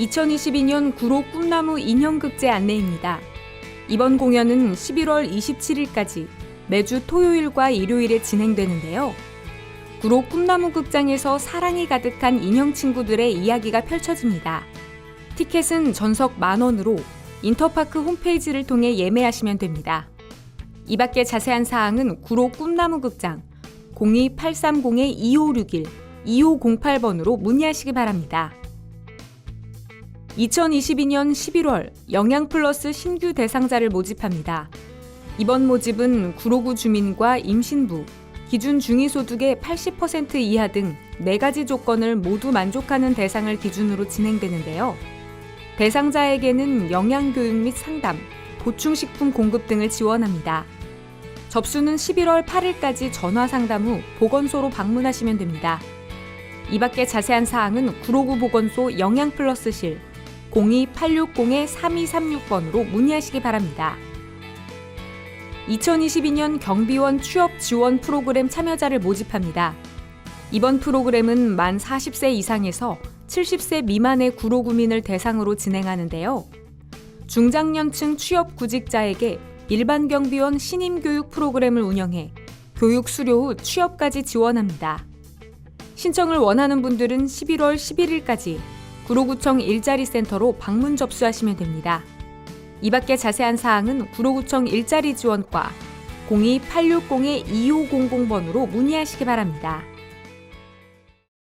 2022년 구로 꿈나무 인형극제 안내입니다. 이번 공연은 11월 27일까지 매주 토요일과 일요일에 진행되는데요. 구로 꿈나무 극장에서 사랑이 가득한 인형 친구들의 이야기가 펼쳐집니다. 티켓은 전석 만 원으로 인터파크 홈페이지를 통해 예매하시면 됩니다. 이 밖에 자세한 사항은 구로 꿈나무 극장 02-830-2561 2508번으로 문의하시기 바랍니다. 2022년 11월 영양 플러스 신규 대상자를 모집합니다. 이번 모집은 구로구 주민과 임신부, 기준 중위소득의 80% 이하 등 4가지 조건을 모두 만족하는 대상을 기준으로 진행되는데요. 대상자에게는 영양교육 및 상담, 보충식품 공급 등을 지원합니다. 접수는 11월 8일까지 전화 상담 후 보건소로 방문하시면 됩니다. 이 밖에 자세한 사항은 구로구 보건소 영양플러스실 02-860-3236번으로 문의하시기 바랍니다. 2022년 경비원 취업 지원 프로그램 참여자를 모집합니다. 이번 프로그램은 만 40세 이상에서 70세 미만의 구로구민을 대상으로 진행하는데요. 중장년층 취업 구직자에게 일반 경비원 신임 교육 프로그램을 운영해 교육 수료 후 취업까지 지원합니다. 신청을 원하는 분들은 11월 11일까지 구로구청 일자리 센터로 방문 접수하시면 됩니다. 이 밖에 자세한 사항은 구로구청 일자리 지원과 02-860-2500번으로 문의하시기 바랍니다.